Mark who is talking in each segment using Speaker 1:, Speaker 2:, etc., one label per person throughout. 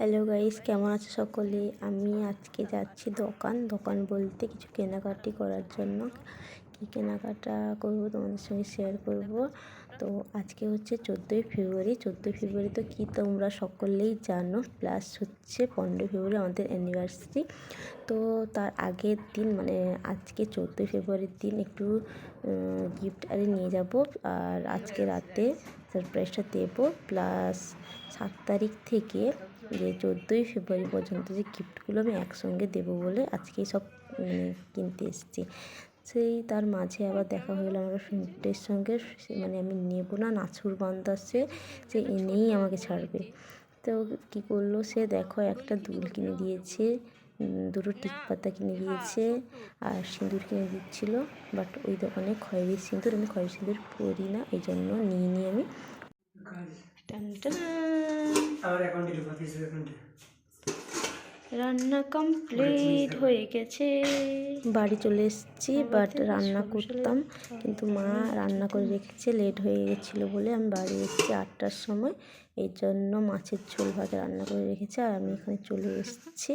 Speaker 1: Hello guys কেমন আছো সকলে? আমি আজকে যাচ্ছি দোকান। দোকান বলতে কিছু কেনাকাটি করার জন্য। কী কেনাকাটা করব, তোমাদের সঙ্গে শেয়ার করব। তো আজকে হচ্ছে চোদ্দোই ফেব্রুয়ারি। চোদ্দোই ফেব্রুয়ারি তো কী তোমরা সকলেই জানো প্লাস হচ্ছে পনেরোই ফেব্রুয়ারি আমাদের অ্যানিভার্সারি তো তার আগের দিন মানে আজকে চোদ্দোই ফেব্রুয়ারির দিন একটু গিফট আরে নিয়ে যাব। আর আজকে রাতে সারপ্রাইজটা দেবো। প্লাস সাত তারিখ থেকে যে চোদ্দোই ফেব্রুয়ারি পর্যন্ত যে গিফটগুলো আমি একসঙ্গে দেবো বলে আজকেই সব মানে কিনতে এসেছি। সেই তার মাঝে আবার দেখা হয়ে গেলো আমার ফ্রেন্ডের সঙ্গে। সে মানে আমি নেব না নাছুর আসছে সে এনেই আমাকে ছাড়বে। তো কী করল? সে দেখো একটা দুল কিনে দিয়েছে দুটো টিক পাতা কিনে দিয়েছে আর সিঁদুর কিনে দিচ্ছিল। বাট ওই দোকানে খয়েরি সিঁদুর আমি খয়েরি সিঁদুর পরি না এই জন্য নিয়ে নিই আমি টান টান। রান্না কমপ্লিট হয়ে গেছে। বাড়ি চলে এসেছি বাট রান্না করতাম। কিন্তু মা রান্না করে রেখেছে লেট হয়ে গেছিল বলে আমি বাড়ি এসেছি আটটার সময়। এই জন্য মাছের ঝোল ভাজা রান্না করে রেখেছে আর আমি এখানে চলে এসেছি।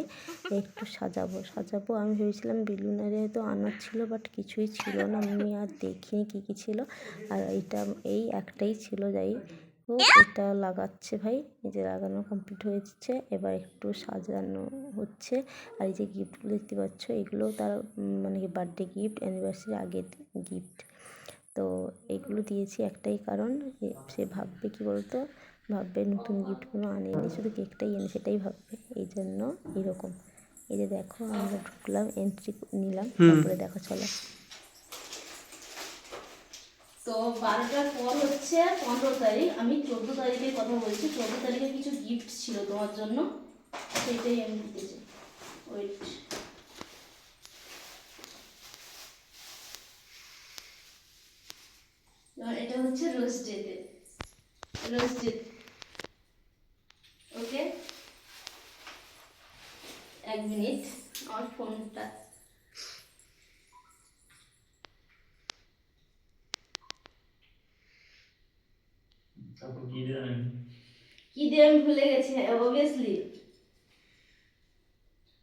Speaker 1: একটু সাজাবো সাজাবো। আমি ভেবেছিলাম বেলুনারে তো আনার ছিল বাট কিছুই ছিল না। আমি আর দেখিনি কী কী ছিল। আর এইটা এই একটাই ছিল যাই হোক এটা লাগাচ্ছে ভাই। এই যে লাগানো কমপ্লিট হয়েছে এবার একটু সাজানো হচ্ছে। আর এই যে গিফটগুলো দেখতে পাচ্ছ এগুলো তার মানে কি বার্থডে গিফট অ্যানিভার্সারি আগের গিফট তো এগুলো দিয়েছি একটাই কারণ সে ভাববে কি বলতো? ভাববে নতুন গিফট কোনো আনেনি শুধু কেকটাই এনে সেটাই ভাববে। এই জন্য এরকম। এই যে দেখো আমরা ঢুকলাম এন্ট্রি নিলাম তারপরে দেখো চলো।
Speaker 2: তো বারোটার পর হচ্ছে পনেরো তারিখ, আমি চোদ্দ তারিখের কথা বলছি, চোদ্দ তারিখে কিছু গিফট ছিল তোমার জন্য, সেটাই আমি দিতে চাই। ওয়েট এটা হচ্ছে রোজ ডেতে রোজ ডে ওকে এক মিনিট, আমার ফোনটা
Speaker 3: তারপর কি দেবেন
Speaker 2: কি দিয়ে আমি ভুলে গেছি অবভিয়াসলি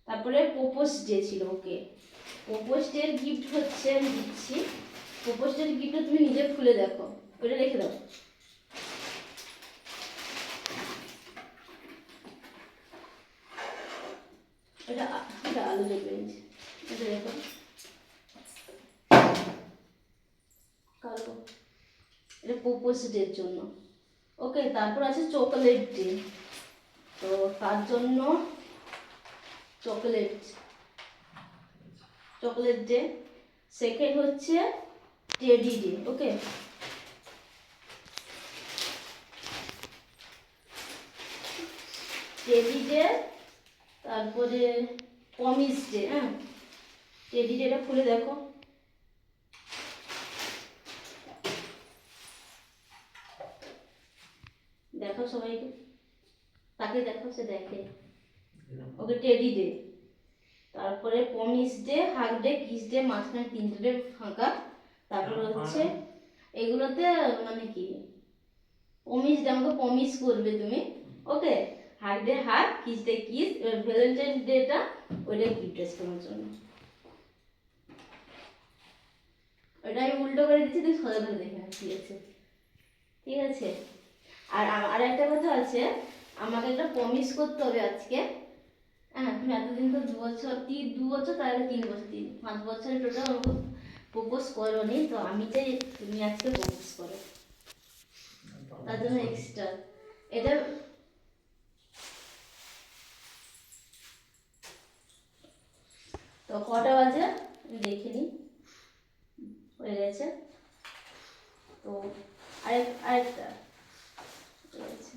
Speaker 2: তারপরে প্রোপোজ ডে ছিল ওকে। প্রোপোজ ডের গিফট হচ্ছে, আমি দিচ্ছি। প্রোপোজ ডের গিফটটা তুমি নিজে খুলে দেখো, ওটা রেখে দাও। এটা আলু এটা প্রোপোজ ডের জন্য। ওকে, তারপর আছে চকোলেট ডে তো তার জন্য চকোলেট চকোলেট ডে সেকেন্ড হচ্ছে teddy day okay? Teddy day তারপরে পমিস ডে হ্যাঁ? টেডি ডেটা খুলে দেখো। দেখো সবাইকে। তাকে দেখো সে দেখে। ওকে টেডি দে। তারপরে promise day hug day kiss day মাঝখানে তিনটে ডে ফাঁকা। তারপরে হচ্ছে এগুলোতে মানে কি? পমিস ডে আমাকে পমিস করবে তুমি। Okay? Hug day hug kiss day kiss এবার ভ্যালেন্টাইন ডেটা ওইটা গিফট তোমার জন্য। ওইটা আমি উল্টো করে দিচ্ছি তুই সোজা করে দেখে ঠিক আছে। ঠিক আছে? আর আর একটা কথা আছে, আমাকে একটা প্রমিস করতে হবে আজকে। হ্যাঁ তুমি এতদিন তো দু বছর তিন দু বছর আগে তিন বছর, তিন, পাঁচ বছরের টোটাল আমাকে প্রপোজ করোনি, তো আমি চাই তুমি আজকে প্রপোজ করো। তার জন্য এক্সট্রা এটা তো কটা বাজে? দেখে নিই। হয়ে গেছে। তো আরেক আরেকটা। আছে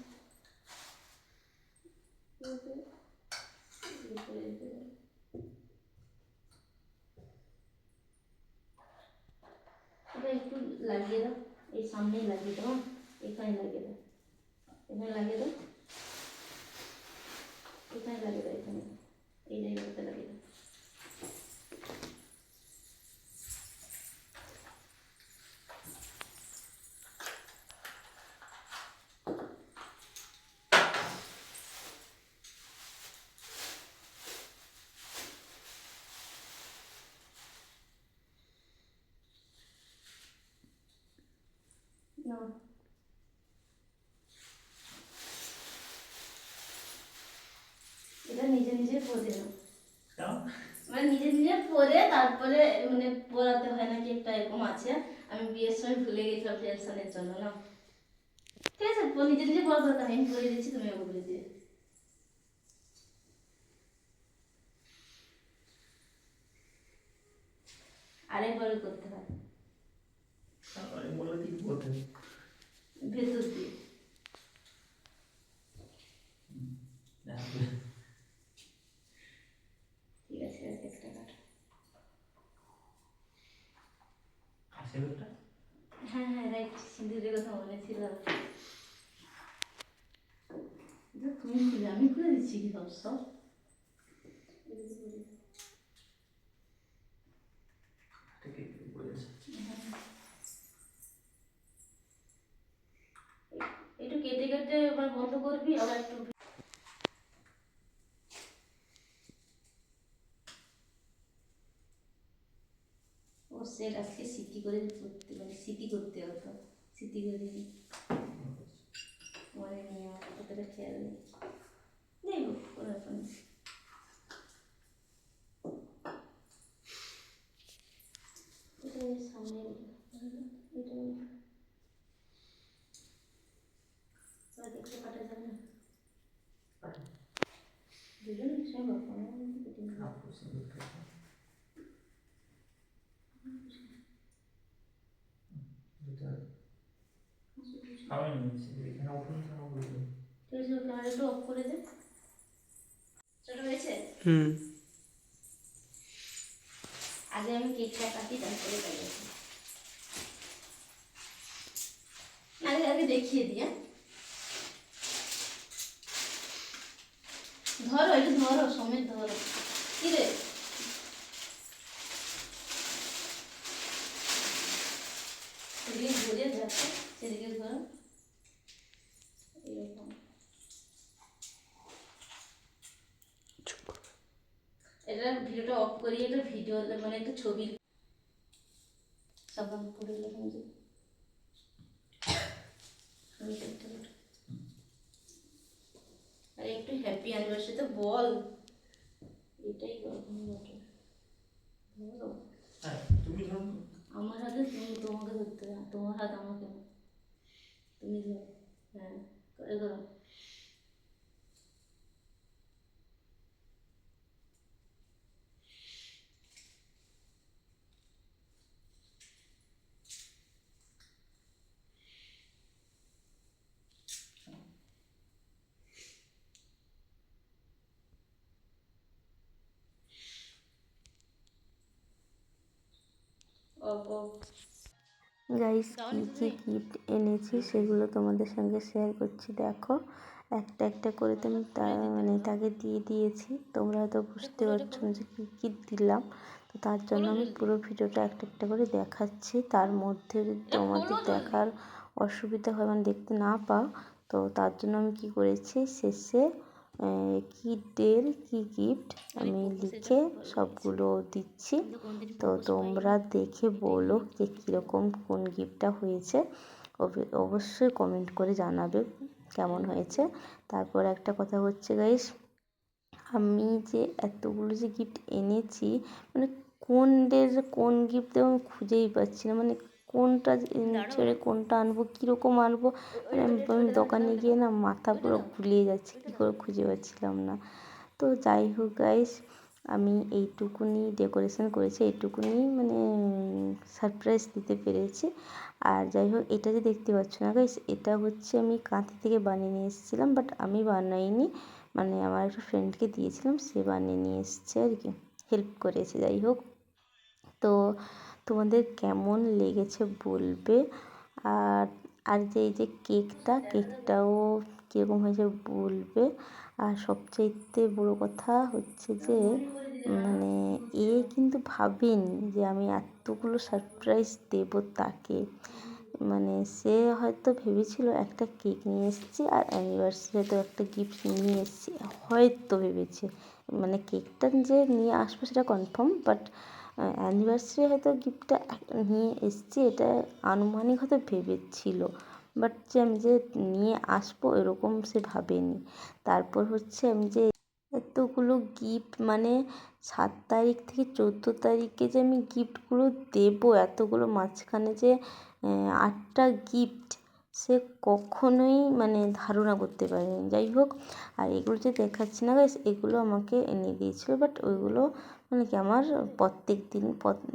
Speaker 2: এটা একটু লাগিয়ে দাও। এই সামনেই লাগিয়ে দাও হ্যাঁ? এখানে লাগিয়ে দাও। এখানে লাগিয়ে দাও। এখানে লাগিয়ে দাও, এখানে। এই জায়গাটাতে লাগিয়ে দাও এটা নিজে নিজে পরে মানে নিজে নিজে পরে তারপরে মানে পড়াতে হয় নাকি একটা এরকম আছে। আমি বিয়ের সময় ভুলে গেছিলাম টেনশনের জন্য না ঠিক আছে নিজে নিজে পড়া দরকার আমি পড়ে দিচ্ছি তুমি বলে দিয়ে আরেকবার করতে হয়
Speaker 3: বলে
Speaker 2: ভেতর দিয়ে
Speaker 3: দেখো
Speaker 2: ঠিক আছে এক একটা কাট
Speaker 3: আসে ওটা
Speaker 2: হ্যাঁ হ্যাঁ রাইট সিঁদুরের কথা মনে ছিল এটা তুমি খুলে আমি খুলে দিচ্ছি কি সব সব
Speaker 3: থেকে বলেছে
Speaker 2: একটু কেটে কেটে এবার বন্ধ করবি আবার একটু ও সেট আজকে স্মৃতি করে করতে মানে স্মৃতি করতে হতো স্মৃতি করে দিই মনে নিয়ে আমার কতটা খেয়াল নেই যাই হোক কোনো ব্যাপার নেই। এটা ওই সামনে এটা ওই- আর দেখতে কাটা যাবে না দুজন সব বাবা
Speaker 3: আপু সিঙ্গেল খাইছে দুটো খাওয়াই নিয়েছি এখানে ওপেন কেন বলব
Speaker 2: ঠিক ক্যামেরা একটু অফ করে দে। ছোট হয়েছে?
Speaker 3: হুম।
Speaker 2: আগে আমি কেকটা কাটি তারপরে কাটি আগে আগে দেখিয়ে দিই হ্যাঁ? ধরো এটা ধরো সমেত ধরো কি রে সেদিকে ঘুরে দেখো সেদিকে ধরো এরকম এটা ভিডিওটা অফ করিয়ে একটা ভিডিও মানে একটা ছবি সাবান করে গেলাম যে। আরে একটু হ্যাপি অ্যানিভার্সারি তো বল। এটাই।
Speaker 3: হ্যাঁ তুমি
Speaker 2: আমার হাতে তুমি তোমাকে ধরতে তোমার হাত আমাকে। তুমি ধরো। হ্যাঁ করে করো
Speaker 1: গাইস কী কী গিফট এনেছি সেগুলো তোমাদের সঙ্গে শেয়ার করছি। দেখো, একটা একটা করে তো আমি মানে তাকে দিয়ে দিয়েছি। তোমরা হয়তো বুঝতে পারছ যে কী কী দিলাম। তো তার জন্য আমি পুরো ভিডিওটা একটা একটা করে দেখাচ্ছি। তার মধ্যে যদি তোমাদের দেখার অসুবিধা হয় মানে দেখতে না পাও। তো তার জন্য আমি কী করেছি, শেষে আহ, কী গিফট আমি লিখে সবগুলো দিচ্ছি। তো তোমরা দেখে বলো যে কীরকম কোন গিফটটা হয়েছে। অবশ্যই কমেন্ট করে জানাবে কেমন হয়েছে। তারপর একটা কথা হচ্ছে গাইস আমি যে এতগুলো যে গিফট এনেছি মানে কোন ডের কোন গিফট আমি খুঁজেই পাচ্ছি না। মানে কোনটা ছেড়ে কোনটা আনব কীরকম আনব? মানে আমি দোকানে গিয়ে না মাথা পুরো গুলিয়ে যাচ্ছি কী করে খুঁজে পাচ্ছিলাম না। তো যাই হোক গাইস আমি এইটুকুনি ডেকোরেশন করেছি এইটুকুনি মানে সারপ্রাইজ দিতে পেরেছি। আর যাই হোক এটা যে দেখতে পাচ্ছ না গাইস এটা হচ্ছে আমি কাঁথি থেকে বানিয়ে নিয়ে এসেছিলাম বাট আমি বানাইনি। মানে আমার একটা ফ্রেন্ডকে দিয়েছিলাম সে বানিয়ে নিয়ে এসছে আর কি হেল্প করেছে যাই হোক। তো তোমাদের কেমন লেগেছে বলবে? আর আর যে, এই যে কেকটা, কেকটাও কীরকম হয়েছে বলবে? আর সবচাইতে বড় কথা হচ্ছে যে মানে এ কিন্তু ভাবেনি যে আমি এতগুলো সারপ্রাইজ দেবো তাকে। মানে সে হয়তো ভেবেছিল একটা কেক নিয়ে এসেছি আর অ্যানিভার্সারিতেও একটা গিফট নিয়ে এসেছি। হয়তো ভেবেছে। মানে কেকটা যে নিয়ে আসব সেটা কনফার্ম বাট অ্যানিভার্সারি হয়তো গিফটটা নিয়ে এসেছি, এটা আনুমানিক হয়তো ভেবেছিল। বাট যে আমি যে নিয়ে আসব এরকম সে ভাবেনি। তারপর হচ্ছে আমি যে এতগুলো গিফট মানে সাত তারিখ থেকে চোদ্দ তারিখে যে আমি গিফটগুলো দেবো, এতগুলো মাঝখানে যে আটটা গিফট সে কখনোই মানে ধারণা করতে পারেনি। যাই হোক, আর এগুলো যে দেখাচ্ছি না গাইস এগুলো আমাকে এনে দিয়েছিলো বাট ওইগুলো মানে কি আমার প্রত্যেক দিন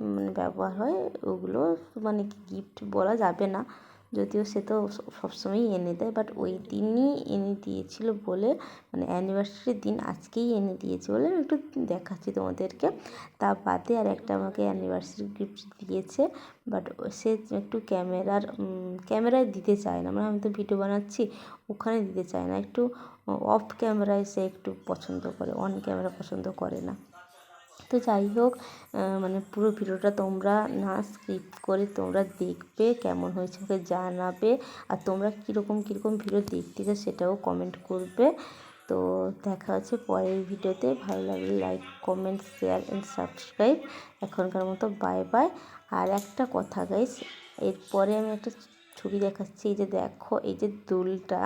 Speaker 1: মানে ব্যবহার হয়, ওগুলো মানে কি গিফট বলা যাবে না। যদিও সে তো সবসময়ই এনে দেয় বাট ওই দিনই এনে দিয়েছিল বলে মানে অ্যানিভার্সারির দিন আজকেই এনে দিয়েছে বলে একটু দেখাচ্ছি তোমাদেরকে। তা বাদে আর একটা আমাকে অ্যানিভার্সারি গিফট দিয়েছে বাট সে একটু ক্যামেরার ক্যামেরায় দিতে চায় না মানে আমি তো ভিডিও বানাচ্ছি, ওখানে দিতে চায় না, একটু অফ ক্যামেরায় সে একটু পছন্দ করে অন ক্যামেরা পছন্দ করে না। তো যাই হোক মানে পুরো ভিডিওটা তোমরা না স্কিপ করে তোমরা দেখবে কেমন হয়েছে ওকে জানাবে। আর তোমরা কীরকম কীরকম ভিডিও দেখতে চাও সেটাও কমেন্ট করবে। তো দেখা হচ্ছে পরের ভিডিওতে। ভালো লাগলে like comment share and subscribe এখনকার মতো বাই বাই আর একটা কথা গাইস এরপরে আমি একটা ছবি দেখাচ্ছি, এই যে দেখো, এই যে দুলটা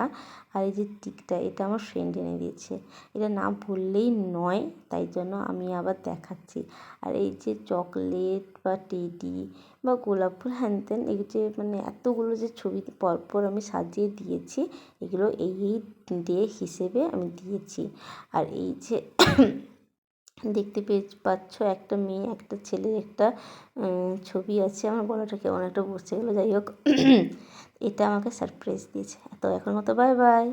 Speaker 1: আর এই যে টিকটা, এটা আমার ফ্রেন্ড এনে দিয়েছে। এটা না বললেই নয়, তাই জন্য আমি আবার দেখাচ্ছি। আর এই যে চকলেট বা টেডি বা গোলাপ ফুল, হ্যান ত্যান, এই যে মানে এতগুলো যে ছবি পরপর আমি সাজিয়ে দিয়েছি, এগুলো এই ডে হিসেবে আমি দিয়েছি। আর এই যে দেখতে পেয়ে পাচ্ছ একটা মেয়ে, একটা ছেলে, একটা ছবি আছে। আমার বলাটা কেমন একটা বসে গেলো যাই হোক, এটা আমাকে সারপ্রাইজ দিয়েছে। তো এখন মতো বাই বাই